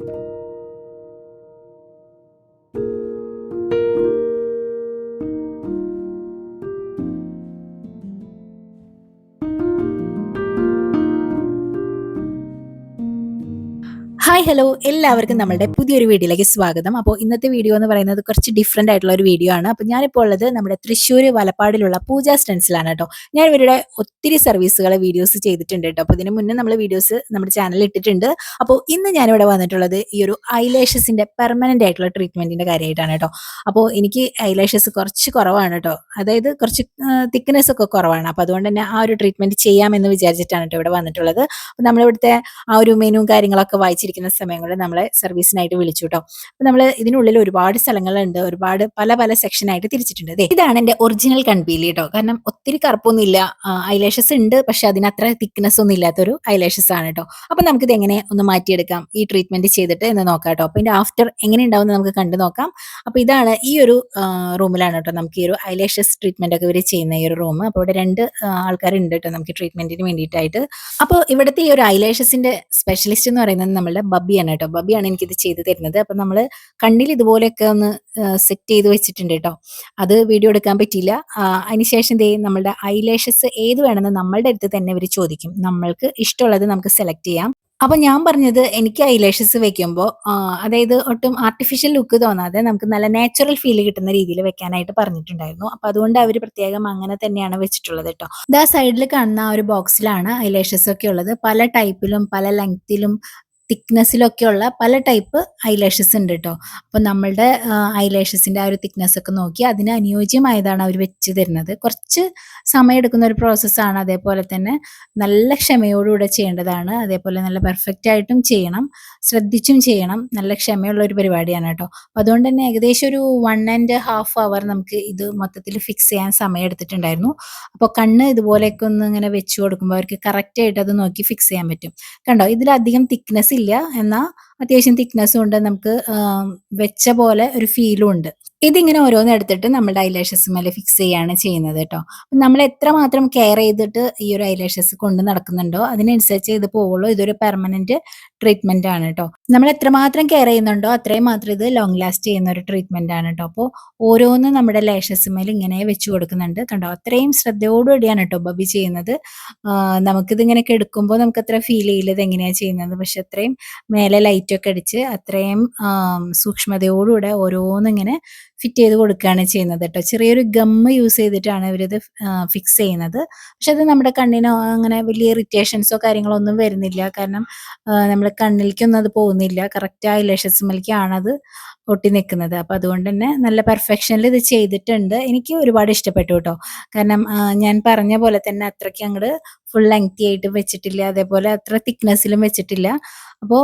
you hi hello എല്ലാവർക്കും നമ്മുടെ പുതിയൊരു വീഡിയോയിലേക്ക് സ്വാഗതം. അപ്പോൾ ഇന്നത്തെ വീഡിയോ എന്ന് പറയുന്നത് കുറച്ച് ഡിഫറെന്റ് ആയിട്ടുള്ള ഒരു വീഡിയോ ആണ്. അപ്പോൾ ഞാനിപ്പോൾ ഉള്ളത് നമ്മുടെ തൃശ്ശൂർ വലപ്പാടിലുള്ള പൂജ സ്റ്റെൻസിലാണ് കേട്ടോ. ഞാൻ ഇവരുടെ ഒത്തിരി സർവീസുകൾ വീഡിയോസ് ചെയ്തിട്ടുണ്ട് കേട്ടോ. അപ്പോൾ ഇതിന് മുന്നേ നമ്മൾ വീഡിയോസ് നമ്മുടെ ചാനലിൽ ഇട്ടിട്ടുണ്ട്. അപ്പോൾ ഇന്ന് ഞാനിവിടെ വന്നിട്ടുള്ളത് ഈ ഒരു ഐലാഷസിന്റെ പെർമനന്റ് ആയിട്ടുള്ള ട്രീറ്റ്മെന്റിന്റെ കാര്യമായിട്ടാണ് കേട്ടോ. അപ്പോൾ എനിക്ക് ഐലാഷസ് കുറച്ച് കുറവാണ് കേട്ടോ. അതായത് കുറച്ച് തിക്നെസ് ഒക്കെ കുറവാണ്. അപ്പോൾ അതുകൊണ്ട് തന്നെ ആ ഒരു ട്രീറ്റ്മെന്റ് ചെയ്യാമെന്ന് വിചാരിച്ചിട്ടാണ് കേട്ടോ ഇവിടെ വന്നിട്ടുള്ളത്. അപ്പോൾ നമ്മളിവിടുത്തെ ആ ഒരു മെനുവും കാര്യങ്ങളൊക്കെ വായിച്ചിരിക്കുന്നത് സമയങ്ങളിൽ നമ്മളെ സർവീസിനായിട്ട് വിളിച്ചു കേട്ടോ അപ്പോൾ നമ്മൾ ഇതിനുള്ളിൽ ഒരുപാട് സ്ഥലങ്ങളുണ്ട് ഒരുപാട് പല പല സെക്ഷനായിട്ട് തിരിച്ചിട്ടുണ്ട് ദേ, ഇതാണ് എന്റെ ഒറിജിനൽ കൺപീലി കേട്ടോ കാരണം ഒത്തിരി കറുപ്പൊന്നുമില്ല ഐലാഷസ് ഉണ്ട് പക്ഷെ അതിനത്ര തിക്നെസ് ഒന്നും ഇല്ലാത്തൊരു ഐലാഷസ് ആണ് കേട്ടോ അപ്പോൾ നമുക്കിത് എങ്ങനെ ഒന്ന് മാറ്റിയെടുക്കാം ഈ ട്രീറ്റ്മെന്റ് ചെയ്തിട്ട് എന്ന് നോക്കാം കേട്ടോ അപ്പോൾ എന്റെ ആഫ്റ്റർ എങ്ങനെ ഉണ്ടാവും നമുക്ക് കണ്ടു നോക്കാം. അപ്പോൾ ഇതാണ് ഈ ഒരു റൂമിലാണ് കേട്ടോ നമുക്ക് ഈ ഒരു ഐലാഷസ് ട്രീറ്റ്മെന്റ് ഒക്കെ ഇവർ ചെയ്യുന്ന ഈ ഒരു റൂം. അപ്പോൾ ഇവിടെ രണ്ട് ആൾക്കാരുണ്ട് കേട്ടോ നമുക്ക് ട്രീറ്റ്മെന്റിന് വേണ്ടിയിട്ടായിട്ട്. അപ്പോൾ ഇവിടുത്തെ ഈ ഒരു ഐലാഷസിന്റെ സ്പെഷ്യലിസ്റ്റ് എന്ന് പറയുന്നത് നമ്മളുടെ ബബിയാണ് കേട്ടോ ബബിയാണ് എനിക്കിത് ചെയ്ത് തരുന്നത്. അപ്പം നമ്മൾ കണ്ണിൽ ഇതുപോലെയൊക്കെ ഒന്ന് സെറ്റ് ചെയ്ത് വെച്ചിട്ടുണ്ട് കേട്ടോ. അത് വീഡിയോ എടുക്കാൻ പറ്റിയില്ല. അതിനുശേഷം ദേ നമ്മളുടെ ഐലാഷസ് ഏത് വേണമെന്ന് നമ്മളുടെ അടുത്ത് തന്നെ ഇവർ ചോദിക്കും. നമ്മൾക്ക് ഇഷ്ടമുള്ളത് നമുക്ക് സെലക്ട് ചെയ്യാം. അപ്പൊ ഞാൻ പറഞ്ഞത് എനിക്ക് ഐലാഷസ് വെക്കുമ്പോൾ അതായത് ഒട്ടും ആർട്ടിഫിഷ്യൽ ലുക്ക് തോന്നാതെ നമുക്ക് നല്ല നാച്ചുറൽ ഫീൽ കിട്ടുന്ന രീതിയിൽ വെക്കാനായിട്ട് പറഞ്ഞിട്ടുണ്ടായിരുന്നു. അപ്പൊ അതുകൊണ്ട് അവർ പ്രത്യേകം അങ്ങനെ തന്നെയാണ് വെച്ചിട്ടുള്ളത് കേട്ടോ. ഇതാ സൈഡിൽ കാണുന്ന ആ ഒരു ബോക്സിലാണ് ഐലാഷസ് ഒക്കെ ഉള്ളത്. പല ടൈപ്പിലും പല ലെങ്ത്തിലും തിക്നെസ്സിലൊക്കെയുള്ള പല ടൈപ്പ് ഐലാഷസ് ഉണ്ട് കേട്ടോ അപ്പോൾ നമ്മളുടെ ഐലാഷസിന്റെ ആ ഒരു തിക്നെസ് ഒക്കെ നോക്കി അതിന് അനുയോജ്യമായതാണ് അവർ വെച്ച് തരുന്നത്. കുറച്ച് സമയമെടുക്കുന്ന ഒരു പ്രോസസ്സാണ് അതേപോലെ തന്നെ നല്ല ക്ഷമയോടുകൂടെ ചെയ്യേണ്ടതാണ്. അതേപോലെ നല്ല പെർഫെക്റ്റ് ആയിട്ടും ചെയ്യണം. ശ്രദ്ധിച്ചും ചെയ്യണം. നല്ല ക്ഷമയുള്ള ഒരു പരിപാടിയാണ് കേട്ടോ. അപ്പോൾ അതുകൊണ്ട് തന്നെ ഏകദേശം ഒരു വൺ ആൻഡ് ഹാഫ് അവർ നമുക്ക് ഇത് മൊത്തത്തിൽ ഫിക്സ് ചെയ്യാൻ സമയം എടുത്തിട്ടുണ്ടായിരുന്നു. അപ്പോൾ കണ്ണ് ഇതുപോലെയൊക്കെ ഒന്ന് ഇങ്ങനെ വെച്ച് കൊടുക്കുമ്പോൾ അവർക്ക് കറക്റ്റ് ആയിട്ട് അത് നോക്കി ഫിക്സ് ചെയ്യാൻ പറ്റും. കണ്ടോ? ഇതിലധികം തിക്നെസ് ഇല്ല. എന്നാൽ അത്യാവശ്യം തിക്നെസ്സും ഉണ്ട്. നമുക്ക് വെച്ച പോലെ ഒരു ഫീലും ഉണ്ട്. ഇതിങ്ങനെ ഓരോന്ന് എടുത്തിട്ട് നമ്മുടെ മേലെ ഫിക്സ് ചെയ്യാണ് ചെയ്യുന്നത് കേട്ടോ നമ്മൾ എത്രമാത്രം കെയർ ചെയ്തിട്ട് ഈ ഒരു ഐലാഷസ് കൊണ്ട് നടക്കുന്നുണ്ടോ അതിനനുസരിച്ച് ഇത് പോവുള്ളൂ. ഇതൊരു പെർമനന്റ് ട്രീറ്റ്മെന്റ് ആണ് കേട്ടോ നമ്മൾ എത്രമാത്രം കെയർ ചെയ്യുന്നുണ്ടോ അത്രയും മാത്രം ഇത് ലോങ് ലാസ്റ്റ് ചെയ്യുന്ന ഒരു ട്രീറ്റ്മെന്റ് ആണ് കേട്ടോ അപ്പോൾ ഓരോന്ന് നമ്മുടെ ലാഷസ് മേൽ ഇങ്ങനെ വെച്ച് കൊടുക്കുന്നുണ്ട്. കണ്ടോ? അത്രയും ശ്രദ്ധയോടുകൂടിയാണ് കേട്ടോ ബബി ചെയ്യുന്നത്. ആഹ് നമുക്കിത് ഇങ്ങനെ എടുക്കുമ്പോൾ നമുക്ക് അത്ര ഫീൽ ചെയ്യില്ലത് എങ്ങനെയാണ് ചെയ്യുന്നത്. പക്ഷെ അത്രയും മേലെ ലൈറ്റൊക്കെ അടിച്ച് അത്രയും സൂക്ഷ്മതയോടുകൂടെ ഓരോന്നിങ്ങനെ ഫിറ്റ് ചെയ്ത് കൊടുക്കുകയാണ് ചെയ്യുന്നത് കേട്ടോ. ചെറിയൊരു ഗമ്മ് യൂസ് ചെയ്തിട്ടാണ് ഇവരിത് ഫിക്സ് ചെയ്യുന്നത്. പക്ഷെ അത് നമ്മുടെ കണ്ണിനോ അങ്ങനെ വലിയ ഇറിറ്റേഷൻസോ കാര്യങ്ങളോ ഒന്നും വരുന്നില്ല. കാരണം നമ്മൾ കണ്ണിലേക്കൊന്നും അത് പോകുന്നില്ല. കറക്റ്റ് ആ അത് ഒട്ടി നിൽക്കുന്നത്. അപ്പോൾ അതുകൊണ്ട് തന്നെ നല്ല പെർഫെക്ഷനിൽ ഇത് ചെയ്തിട്ടുണ്ട്. എനിക്ക് ഒരുപാട് ഇഷ്ടപ്പെട്ടു കേട്ടോ. കാരണം ഞാൻ പറഞ്ഞ പോലെ തന്നെ അത്രയ്ക്ക് അങ്ങോട്ട് ഫുൾ ലെങ്തി ആയിട്ട് വെച്ചിട്ടില്ല. അതേപോലെ അത്ര തിക്നെസ്സിലും വെച്ചിട്ടില്ല. അപ്പോൾ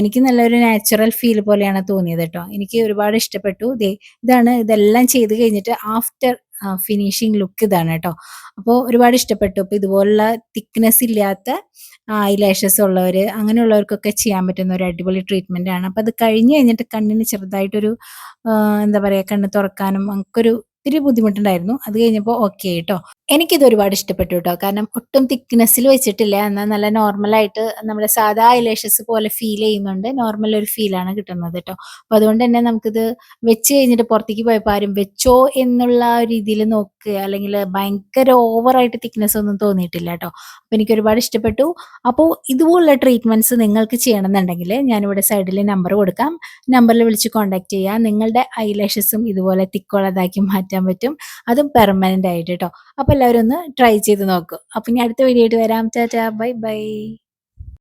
എനിക്ക് നല്ലൊരു നാച്ചുറൽ ഫീൽ പോലെയാണ് തോന്നിയത് കേട്ടോ എനിക്ക് ഒരുപാട് ഇഷ്ടപ്പെട്ടു. ദേ ഇതാണ് ഇതെല്ലാം ചെയ്ത് കഴിഞ്ഞിട്ട് ആഫ്റ്റർ ഫിനിഷിങ് ലുക്ക് ഇതാണ് കേട്ടോ അപ്പോൾ ഒരുപാട് ഇഷ്ടപ്പെട്ടു. അപ്പോൾ ഇതുപോലുള്ള തിക്നെസ് ഇല്ലാത്ത ഐലാഷസ് ഉള്ളവർ അങ്ങനെയുള്ളവർക്കൊക്കെ ചെയ്യാൻ പറ്റുന്ന ഒരു അടിപൊളി ട്രീറ്റ്മെന്റ് ആണ്. അപ്പോൾ അത് കഴിഞ്ഞ് കഴിഞ്ഞിട്ട് കണ്ണിന് ചെറുതായിട്ടൊരു എന്താ പറയുക കണ്ണ് തുറക്കാനും നമുക്കൊരു ഇത്തിരി ബുദ്ധിമുട്ടുണ്ടായിരുന്നു. അത് കഴിഞ്ഞപ്പോൾ ഓക്കെ കേട്ടോ എനിക്കിത് ഒരുപാട് ഇഷ്ടപ്പെട്ടു കേട്ടോ കാരണം ഒട്ടും തിക്നെസ്സിൽ വെച്ചിട്ടില്ല. എന്നാൽ നല്ല നോർമലായിട്ട് നമ്മുടെ സാധാ ഐലേഷസ് പോലെ ഫീൽ ചെയ്യുന്നുണ്ട്. നോർമൽ ഒരു ഫീലാണ് കിട്ടുന്നത് കേട്ടോ അപ്പോൾ അതുകൊണ്ട് തന്നെ നമുക്കിത് വെച്ച് കഴിഞ്ഞിട്ട് പുറത്തേക്ക് പോയപ്പോൾ ആരും വെച്ചോ എന്നുള്ള രീതിയിൽ നോക്കുക അല്ലെങ്കിൽ ഭയങ്കര ഓവറായിട്ട് തിക്നെസ് ഒന്നും തോന്നിയിട്ടില്ല കേട്ടോ അപ്പോൾ എനിക്ക് ഒരുപാട് ഇഷ്ടപ്പെട്ടു. അപ്പോൾ ഇതുപോലുള്ള ട്രീറ്റ്മെന്റ്സ് നിങ്ങൾക്ക് ചെയ്യണമെന്നുണ്ടെങ്കിൽ ഞാനിവിടെ സൈഡിൽ നമ്പർ കൊടുക്കാം. നമ്പറിൽ വിളിച്ച് കോൺടാക്ട് ചെയ്യുക നിങ്ങളുടെ ഐലേഷസും ഇതുപോലെ തിക്കുള്ളതാക്കി മാറ്റാൻ പറ്റും. അതും പെർമനന്റ് ആയിട്ട് കേട്ടോ അപ്പോൾ എല്ലാവരും ഒന്ന് ട്രൈ ചെയ്ത് നോക്കൂ. അപ്പോൾ ഇനി അടുത്ത വീഡിയോ ആയിട്ട് വരാം. Tata bye bye.